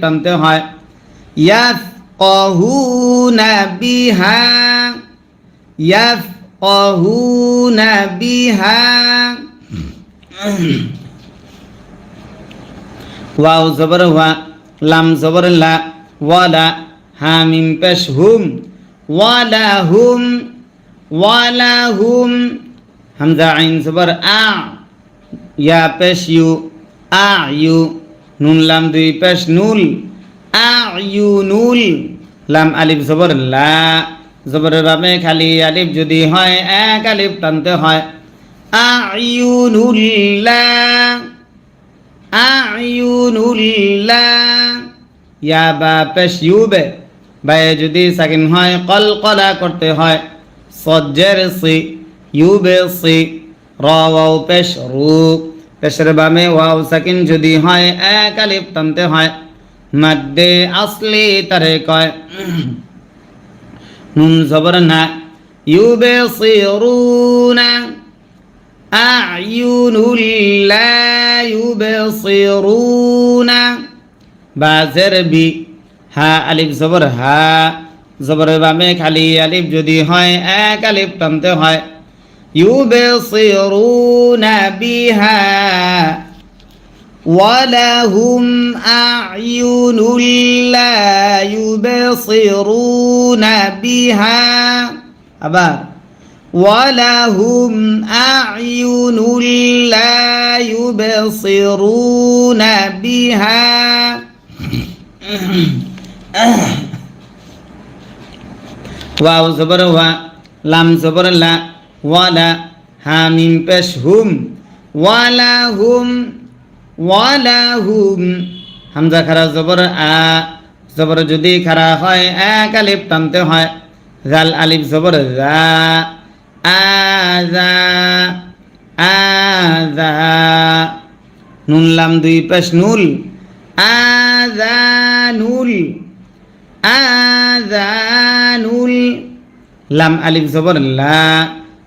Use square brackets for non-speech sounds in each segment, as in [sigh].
টানতে হয়। ইয়াফ কহুনা বিহা ইয়াফ কহুনা বিহা। ওয়াও জবর ওয়া লাম জবর লা, ওয়ালা হামিম পেশ হুম ওয়ালা হুম ওয়ালা হুম। হামজা আইন জবর আ, ইয়া পেশ ইউ, আ ইউ। নুন লাম দুই পেশ নুল আ ইউ নুল লাম আলিফ জবর লা। জবরের বামে খালি আলিফ যদি হয়, এক আলিফ টানতে হয়। আয়ুনুল্লাহ বা ইউবে যদি সাকিন হয়, কল কলা করতে হয়। সজ্জের সি, ইউবে সি, র পেশ পেশের বামে ওয়াও সাকিন যদি হয় এক আলিফ টানতে হয় মাদ্দে আসলি তারে কয় নুন জবর না ইউবে সিরুনা أعين لا يبصرون বাজের বি হা আলিফ জবর হা জবর বামে খালি আলিফ যদি হয় এক আলিফ টানতে হয় يبصرون بها ولهم أعين لا يبصرون بها. أبار ولهم أعين لا يبصرون بها. واو زبر وا لام زبر لا. ওয়ালা হামিম পেশ হুম, ওয়ালা হুম ওয়ালা হুম। হামজা খারা জবর আ, জবর যদি খারা হয়, এক আলিফ টানতে হয়। জাল আলিফ জবর যা আজা আজা নুন দুই পেশ নুল আজানুল আজানুল লাম আলিফ জবর লা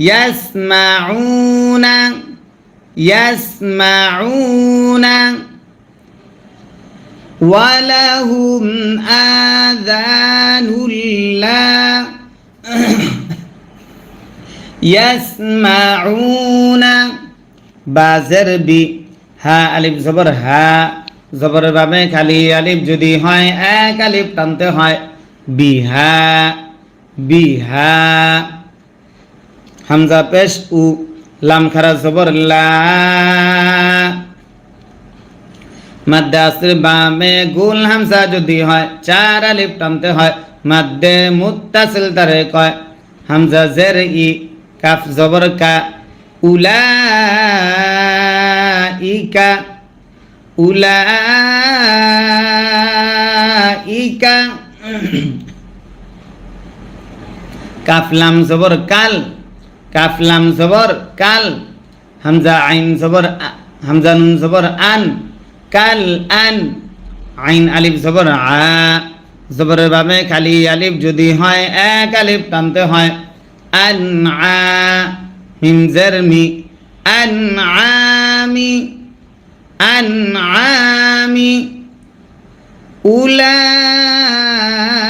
ইয়াস মা না ইয়াস মা না ولهم آذان لا [coughs] يسمعون বাজের বি হা আলিফ জবর হা জবর বাবে খালি আলিফ যদি হয় এক আলিফ টানতে হয় বিহা বিহা হামজা পেশ উ লাম খারা জবর লা। মাদ্দে আসর বামে গুল হামজা যদি হয়, চার আলিফ টানতে হয়। মাদ্দে মুত্তাসিল তারে কয়, হামজা জের ই, কাফ জবর কা। উলা ইকা উলা ইকা কাফলাম জবর কাল। কাফলাম জবর, কাল, হামজা আইন জবর, আ- হামজা নুন জবর, আন, কাল, আন, আইন আলিফ জবর, আ, জবরের বামে খালি আলিফ যদি হয়, এক আলিফ টানতে হয়। আন, আ মিমজের মি, আন আমি আন আমি উলাইকা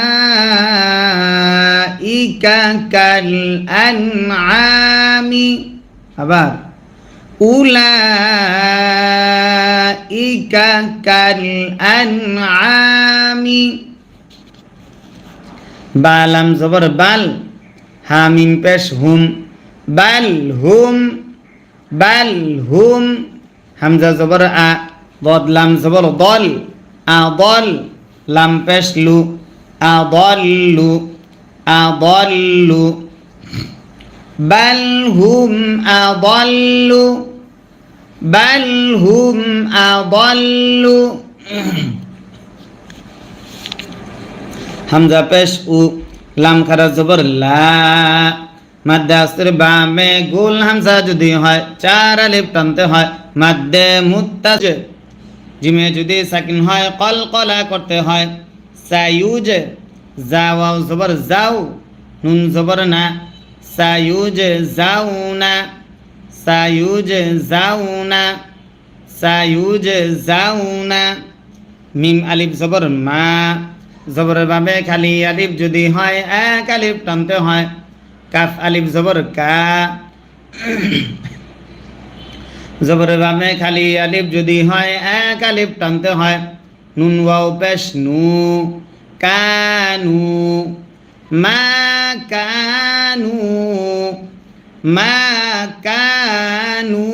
কাল আনআমি আবার উলাইকা কাল আনআমি বালাম জবর বাল হামিম পেশ হুম বাল হুম বাল হুম হামজা জবর আ বদলাম জবর দল আদল লাম পেশ লু আদল্লু আদল্লু বাল হুম আদল্লু। বাল হুম আদল্লু। হামজা পেশ উ লাম খারা জবর লা। মাদ্দে আসর বামে গোল হামজা যদি হয়, চার আলিফ টানতে হয়। মাদ্দে মুত্তাজ। জিমে যদি সাকিন হয় কল কলা করতে হয়। সায়ুজ যাওয়াও জবর যাও, নুন জবর না। সায়ুজ যাও না, সায়ুজ যাও না, সায়ুজ যাও না। মিম আলিফ জবর মা, জবরের বাবে খালি আলিফ যদি হয়, এক আলিফ টানতে হয়। কাফ আলিফ জবর কা। জবরের বাবে খালি আলিফ যদি হয়, এক আলিফ টানতে হয়। নুন ওয়াও পেশ নু। কানু মা কানু মা কানু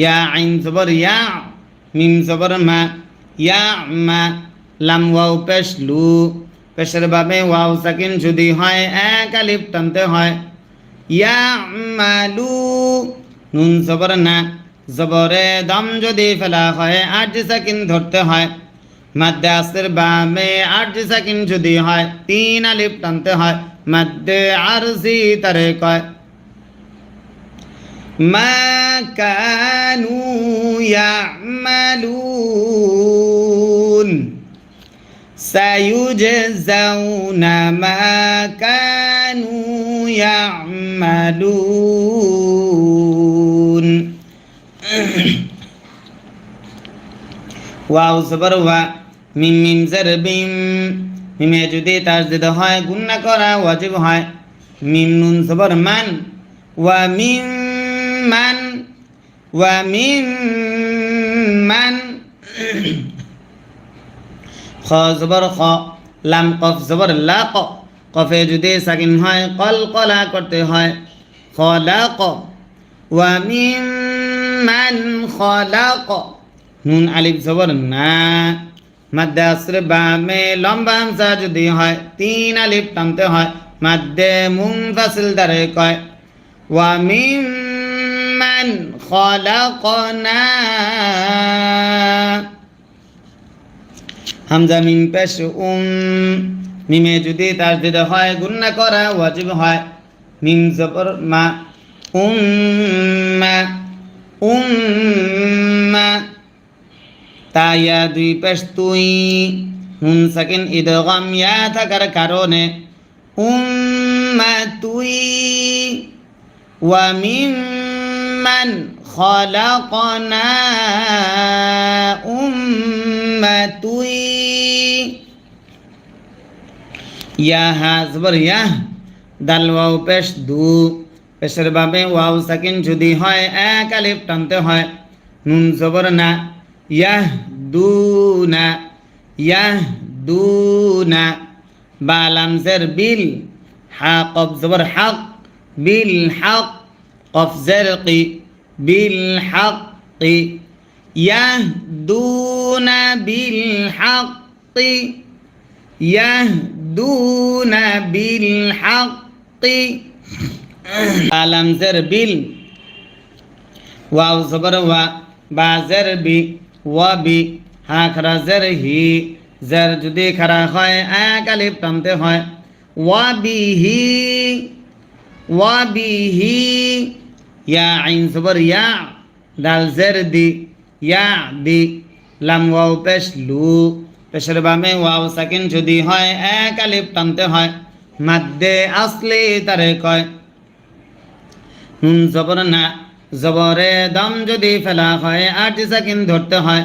ইয়া আইন জবর ইয়া, মিম জবর মা, ইয়া মা, লাম ওয়াও পেশ লু পেশের বাবে ওয়াও সাকিন যদি হয়, এক আলিফ টানতে হয়। ইয়া মালু, নুন জবর না, জবরে দম যদি ফেলা হয়, আট সেকেন্ড ধরতে হয়। মাদ্দে আসের বামে আট সেকেন্ড যদি হয় তিন আলিফ টানতে হয় মাদ্দে আরসি তারে কয় মা কানু ইয়ামালুন سيجزون ما كانوا يعملون ওয়াও জবর ওয়া মিম মিম জের বিম। মিমে যদি তাসদিদ হয়, গুন্না করা ওয়াজিব হয়। মিম নুন জবর মান, ওয়া মিম মান, ওয়া মিম মান। খ জবর খ, লাম কফ জবর লা ক। কফে যদি সাকিন হয়, কল কলা করতে হয়। খলাক ওয়া মিম মান খলাক নুন আলিফ জবর না। মাদ্দে আসরে বামে লম্বা হামসা যদি হয়, তিন আলিফ টানতে হয়। মাদ্দে মুনফাসিল দ্বারে কয়, ওয়া মিম মান খলাকনা। হামজা মিম পেশ উম, মিমে যদি তার দিতে হয়, গুন্না করা ওয়াজিব হয়। মিম জবর মা, উম্মা উম্মা। তাইয়া দুই পেশ তুই। নুন সাকিন ইদগাম ইয়া থাকার কারণে। উম্মা তুই। ওয়া মিম্মান খলাকনা উম্মাতুই ইয়া হা জবর ইয়া। দাল ওয়াও পেশ দু। পেশের বাবে ওয়াও সাকিন যদি হয়, এক আলিফ টানতে হয়। নুন জবর না। ইয়াহদুনা ইয়াহদুনা। বা লামজের বিল হা কফ জবর হাক, বিল হাক কফজের কি, বিল হাক কি। ইয়াহদুনা বিল হাক কি, ইয়াহদুনা বিল হাক কি। বা বিল, ওয়াও জবর ওয়া, বা জের ওয়া বি হা খারা জের হি, জের যদি খারা হয়, এক আলিফ টানতে হয়। ওয়া বিহি ওয়া বিহি ইয়া আইন জবর ইয়া দাল জের দি, ইয়া দি, লাম ওয়াও পেশ লু, পেশের বামে ওয়াও সাকিন যদি হয়, এক আলিফ টানতে হয়। মাদ্দে আসলে তারে কয়, নুন জবর না জবরে দম যদি ফেলা হয় আট সাকিন ধরতে হয়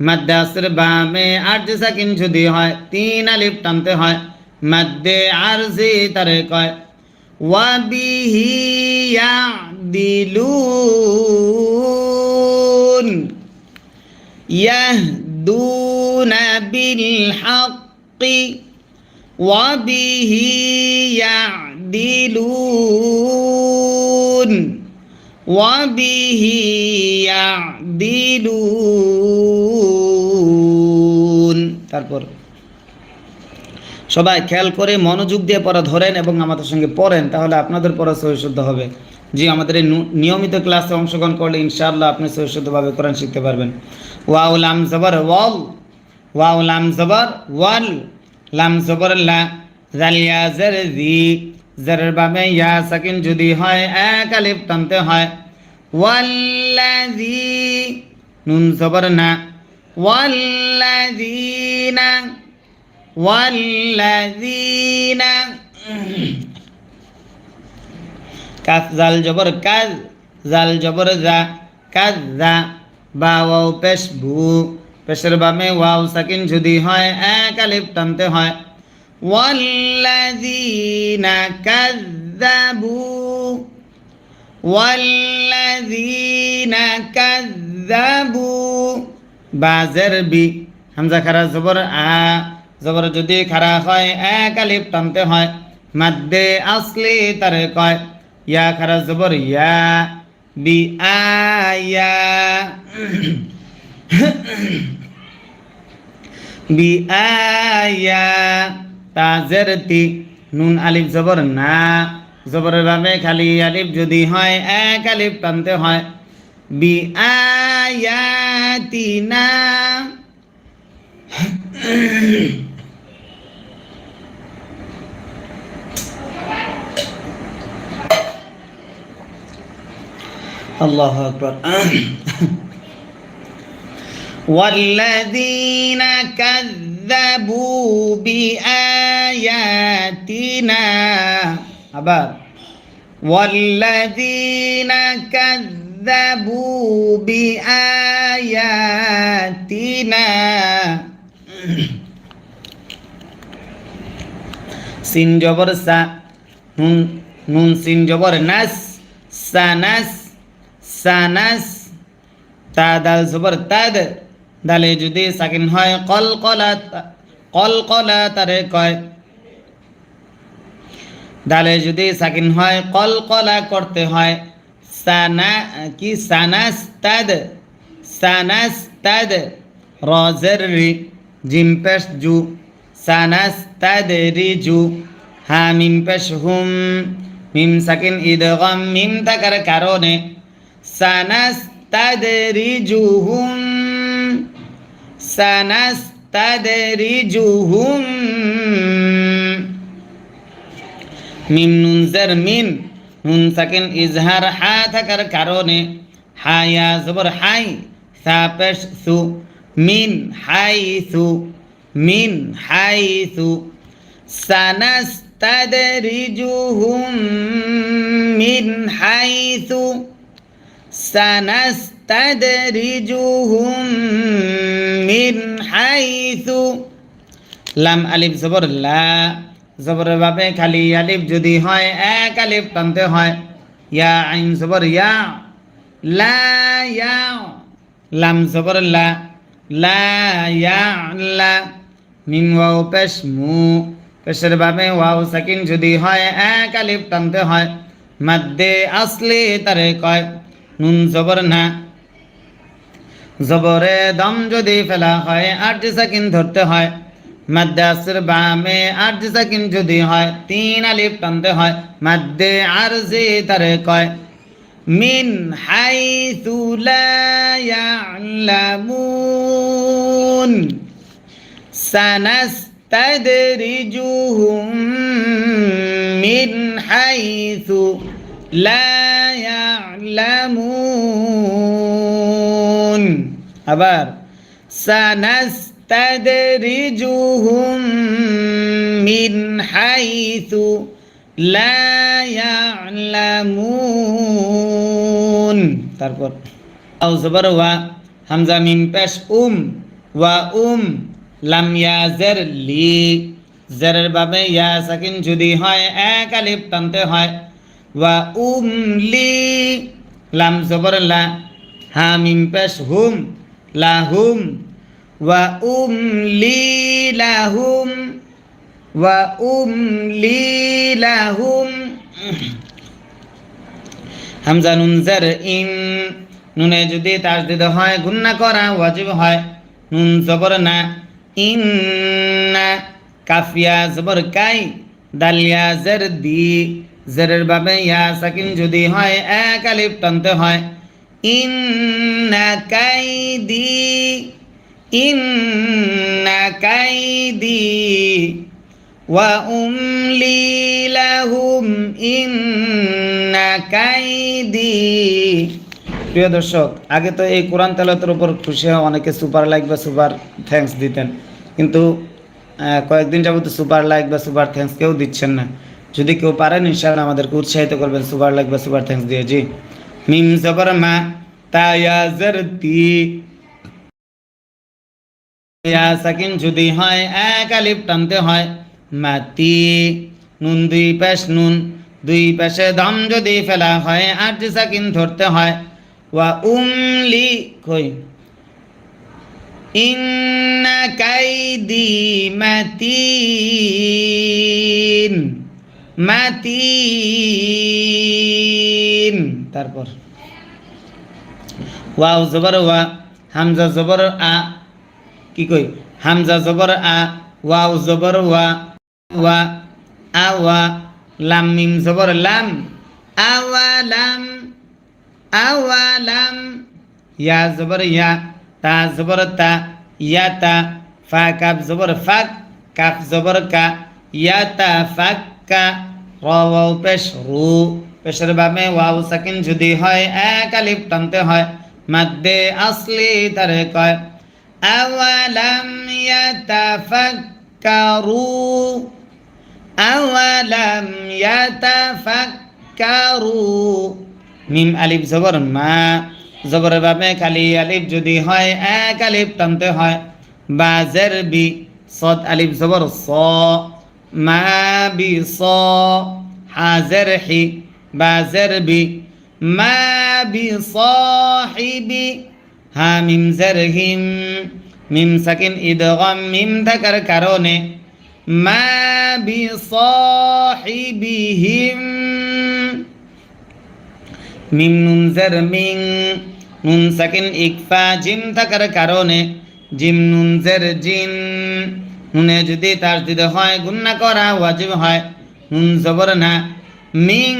মাদ্দে আসর বামে আট সাকিন যদি হয় তিন আলিফ টানতে হয় মাদ্দে আরজি তারে কয় ওয়াবিহি ইয়াদিলুন يهدون بالحق وبه يعدلون وبه يعدلون তারপর সবাই খেয়াল করে মনোযোগ দিয়ে পড়া ধরেন এবং আমাদের সঙ্গে পড়েন তাহলে আপনাদের পড়া সহিশুদ্ধ হবে জি আমাদের এই নু- নিয়মিত ক্লাসে অংশগ্রহণ করলে ইনশাআল্লাহ আপনি সহিশুদ্ধভাবে কোরআন শিখতে পারবেন ওয়াউল আম জবর ওয়াল ওয়াউল আম জবর ওয়াল লাম জবর লা জালিয়া জের জি জেরের বাবে ইয়া সাকিন যদি হয়, এক আলিফ টানতে হয়। ওয়াল্লাযী, নুন জবর না। ওয়াল্লাযীনা ওয়াল্লাযীনা। কাফ জাল জবর কাজ, জাল জবর জা কাজ জা বা ওয়াও পেশ ভু পেশের বামে ওয়াও সাকিন যদি হয়, এক আলিফ টানতে হয়। ওয়াল্লাযীনা কাযযাবু ওয়াল্লাযীনা কাযযাবু বাজের বি, হামজা খারা জবর আ, জবর যদি খারা হয়, এক টানতে হয়। মাদ্দে আসলি তারে কয়, ইয়া খারা জবর, ইয়া, বি আয়া বি আয়া তাজের তি নুন আলিফ জবর না জবরের ভাবে খালি আলিফ যদি হয় এক আলিফ টানতে হয় বি আয়াতিনা আল্লাহ আকবর والذين كذبوا بآياتنا আবার والذين كذبوا بآياتنا সিন জবর সা নুন নুন সিন জবর নাস সানাস সানাস তা দাল জবর তাদ দালে যদি সাকিন হয় কল কলা কল কলা তারে কয় দালে যদি সাকিন হয় কল কলা করতে হয়। সানা, কি? সানাস তাদ সানাস তাদ রজের রি, জিম পেশ জু। সানাস তাদ রি জু। হা, মিম পেশ হুম। মিম সাকিন ইদগম মিম থাকার কারণে সানাস তাদরিজুহুম সানাস্তাদরিজুহুম মিম নুন জার মিন নুন সাকিন ইজহার হা থাকার কারণে হায়া জবর হাই সা পেশ সু। মিন হাই সু। মিন হাই সু। সানাস্তাদরিজুহুম মিন হাইসু সানাস্তাদরিজুহুম মিন হাইসু লাম আলিফ জবর লা। জবরের ভাবে খালি আলিফ যদি হয়, এক আলিফ টানতে হয়। ইয়া আইন জবর ইয়া, লা ইয়া, লাম জবর লা লা ইয়া, লা। মিম ওয়াও পেশ মু, পেশের ভাবে ওয়াও সাকিন যদি হয়, এক আলিফ টানতে হয়। মাদ্দে আসলে তারে কয়, নুন জবর না। জবরে দম যদি ফেলা হয়, আট সাকিন ধরতে হয়। মাদ্দাসের বামে আরজি সাকিন যদি হয়, তিন আলিফ টানতে হয়, মাদ্দে আরজি তারে কয়, মিন হাইসু লা ইয়ালামুন, সানাস্তাদরিজুহুম মিন হাইসু লা ইয়ালামুন। আবার, সানাস্ত سنستدرجهم من حيث لا يعلمون তারপর আও জবর ওয়া হামজা মিম পেশ উম ওয়া উম লাম ইয়া জের লি জেরের বাবে ইয়া সাকিন যদি হয় এক আলিফ টানতে হয় ওয়া উম লি লাম জবর লা হা মিম পেশ হুম লাহুম ওয়া উম লি লাহুম ওয়া উম লি লাহুম। হামজা নুন জের ইন, নুনে যদি তার দিতে হয়, গুন্না করা ওয়াজিব হয়। নুন জবর না ইন না কাফিয়া জবর কাই, দালিয়া জের দি, জেরের বাবে ইয়া সাকিন যদি হয়, এক টানতে হয়। ইন্না কাই দি ওয়া উমলি লাহুম ইন্না কাইদি। প্রিয় দর্শক, আগে তো এই কোরআন তেলাতের উপর খুশি হয়ে অনেকে সুপার লাইক বা সুপার থ্যাঙ্কস দিতেন। কিন্তু কয়েকদিন যাবত সুপার লাইক বা সুপার থ্যাঙ্কস কেউ দিচ্ছেন না। যদি কেউ পারেন, ইনশাআল্লাহ আমাদেরকে উৎসাহিত করবেন সুপার লাইক বা সুপার থ্যাঙ্কস দিয়ে। জি, মিম জবর মা তায়া জরতি। ইয়া সাকিন যদি হয়, এক আলিফ টানতে হয়। মাতি, নুন দুই পাশ নুন, দুই পাশে দম যদি ফেলা হয়, আট সাকিন ধরতে হয়। ওয়া উমলি, কই? ইন্না কাইদি মাতিন মাতিন। তারপর। ওয়াও, জবর ওয়া, হামজা, জবর আ কি কই? হামজা জবর আ, ওয়াও জবর ওয়া ওয়া, আ, ওয়া, লাম, মিম জবর, লাম আওয়া লাম আওয়া লাম, ইয়া জবর, ইয়া, তা জবর, তা, ইয়া, তা, ফা, কাফ জবর, ফাক, কাফ জবর, কা, ইয়া, তা, ফাক, কা, র, ওয়াও, পেশ, রু, পেশের বামে ওয়াও সাকিন যদি হয়, এক আলিফ টানতে হয়, মাদ্দে আসলি তারে কয় আওয়ালাম ইয়াতাফাক্কারু আওয়ালাম ইয়াতাফাক্কারু মিম আলিফ জবর মা জবর বামে খালি আলিফ যদি হয় এক আলিফ টানতে হয়। বা জের বি সদ আলিফ জবর স। মা বি স। হাজের হি। বা জের বি। হা মিম জের মিম সাকিন ইদগম, মিম থাকার কারণে মা বি সাহিবিহিম। মিম নুন জের মিং নুন সাকিন ইকফা, জিম থাকার কারণে জিম নুন জের জিন নুনে যদি তার দিতে হয়, গুন্না করা ওয়াজিব হয়, নুন জবর না। মিং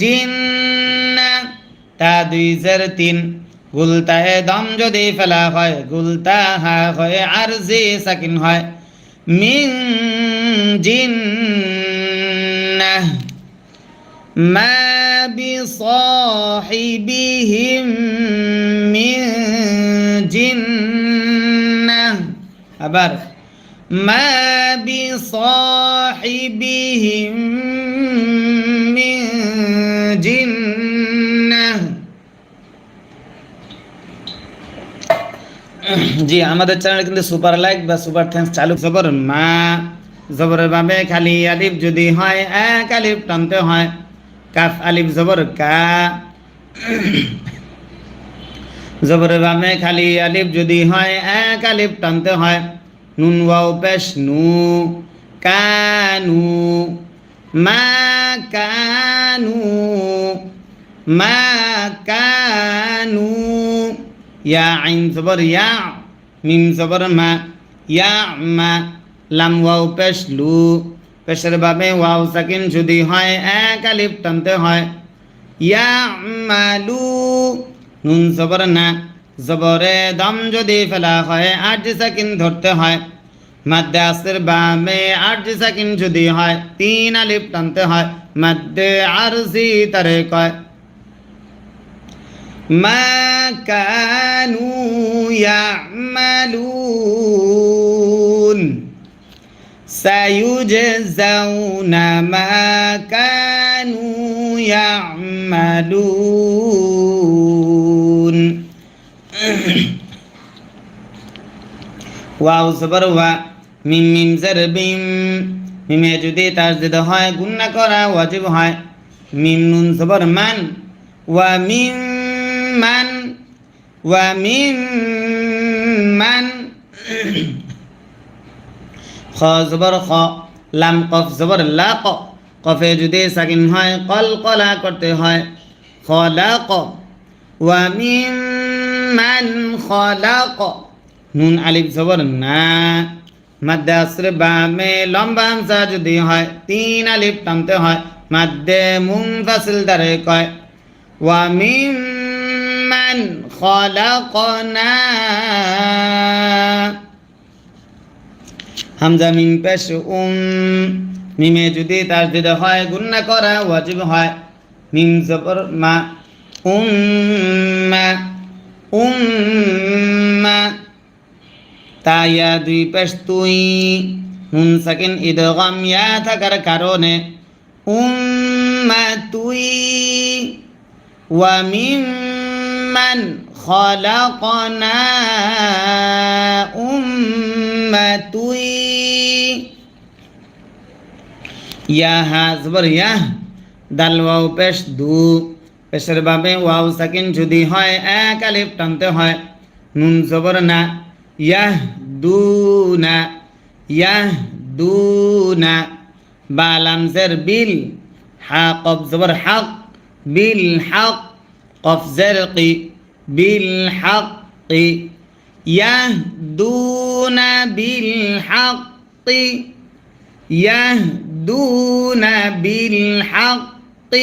জিন, তা দুই জের তিন গুলতাহে দম যদি ফেলা হয় গুলতাহা হয় আর জি সাকিন হয়। মিন জিন মা বিসাহিবিহিম মিন জিন্নাহ আবার মা বিসাহিবিহিম মিন জিন জি, আমাদের চ্যানেলে কিন্তু সুপার লাইক বা সুপার থ্যাঙ্কস চালু জবর মা, জবরের বাবে খালি আলিফ যদি হয় এক আলিফ টানতে হয়। কাফ, আলিফ, জবর, কা। জবরের বামে খালি আলিফ যদি হয় এক আলিফ টানতে হয়। নুন ওয়াও পেশ নু কানু মা কানু মা কানু ইয়া আইন জবর, ইয়া মিম জবর, মা, ইয়া মা, লাম ওয়াও পেশ লু পেশের বাবে ওয়াও সাকিন যদি হয়, এক আলিফ টানতে হয়। ইয়া মালু, নুন জবর না, জবরে দম যদি ফেলা হয়, আট সাকিন ধরতে হয়। মাদ্দে আসের বামে আট সাকিন যদি হয়, তিন আলিফ টানতে হয়। মাদ্দে আরজি তারে কয়। মা কানু ইয়ামালুন سيجزون ما كانوا يعملون ওয়াও জবর ওয়া মিম মিম জের বিম মিমে যদি তার দিতে হয় গুন্না করা ওয়াজিব হয় মিম নুন জবর মান ওয়া মিম মান মিম মান খ জবর খ লাম কফ জবর লা ক। কফে যদি সাকিন হয় কল কলা করতে হয়। খলাক। ওয়া মিম মান খলাক। নুন আলিফ জবর না। মাদ্দে আসরে বামে লম্বা হামসা যদি হয় তিন আলিফ টানতে হয়। মাদ্দে মুনফাসিল দ্বারে কয়। ওয়া মিম মান خلقنا হামজা মিম পেশ উম মিমে যদি তার দিতে হয় গুন্না করা ওয়াজিব হয় মিম জবর মা উম্মা উম্মা তাইয়া দুই পেশ তুই নুন সাকিন ইদগাম ইয়া থাকার কারণে উম্মা তুই ওয়া মিম্মান খলাকনা উম্মাতুই। ইয়া হা জবর ইয়া দাল, ওয়াও, পেশ, দু। পেশের বাবে ওয়াও, সাকিন যদি হয়, এক আলিফ টানতে হয়। নুন, জবর না। ইয়াহ দুনা ইয়াহ দুনা বা লামজের বিল। হা কফ জবর হক। বিল, হক। কফ জেরকি বিল হক يهدون بالحق يهدون بالحق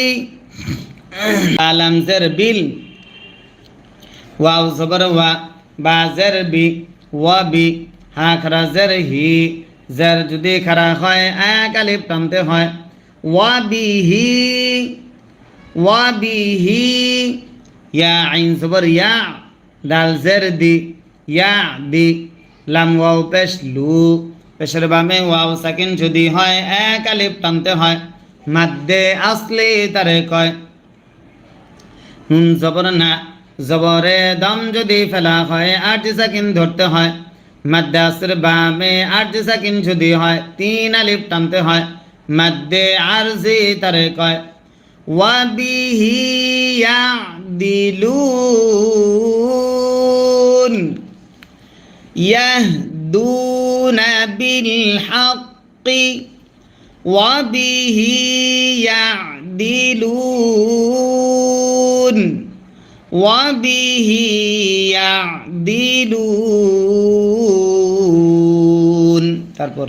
আলাম জের বিল ওয়াও জবর ওয়া বা জের বি ওয়া বি হা খারা জের হি জের যদি খারা হয় এক আলিফ টানতে হয় ওয়া বিহি ওয়া বিহি ইয়া আইন জবর ইয়া দাল জের দি ইয়া দি লাম ওয়াও পেশ লু পেশের বামে ওয়াও সাকিন যদি হয়, এক আলিফ টানতে হয়, মাদ্দে আসলে তারে কয়। নুন জবর না, জবরে দম যদি ফেলা হয়, আট সাকিন ধরতে হয়, মাদ্দে আসর বামে আট সাকিন যদি হয়, তিন আলিফ টানতে হয়, মাদ্দে আরজি তারে কয়। ওয়াবিহি ইয়াদিলুন يهدون بالحق وبه يعدلون وبه يعدلون তারপর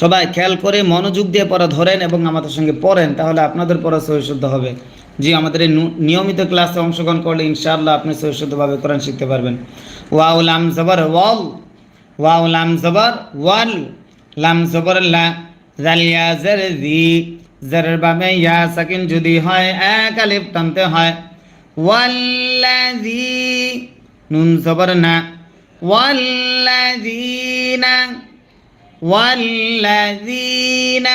সবাই খেয়াল করে মনোযোগ দিয়ে পড়া ধরেন এবং আমাদের সঙ্গে পড়েন, তাহলে আপনাদের পড়া সহিশুদ্ধ হবে। জি, আমাদের এই নিয়মিত ক্লাসে অংশগ্রহণ করলে ইনশাআল্লাহ আপনি সহিশুদ্ধভাবে কোরআন শিখতে পারবেন। ওয়াউ, লাম, জবর, ওয়াল। ওয়াউ, লাম, জবর, ওয়াল। লাম, জবর, লা। জাল, ইয়া, জের, জি। জেরের বাবে ইয়া, সাকিন যদি হয়, এক আলিফ টানতে হয়। ওয়াল্লাযী নুন, জবর, না। ওয়াল্লাযীনা والذين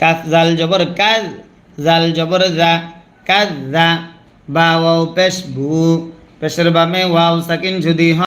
কাজ জাল জবর কাজ জাল জবর জা কাজ জা বা ওয়াও পেশ ভু পেশের বামে ওয়াও সাকিন যদি হয়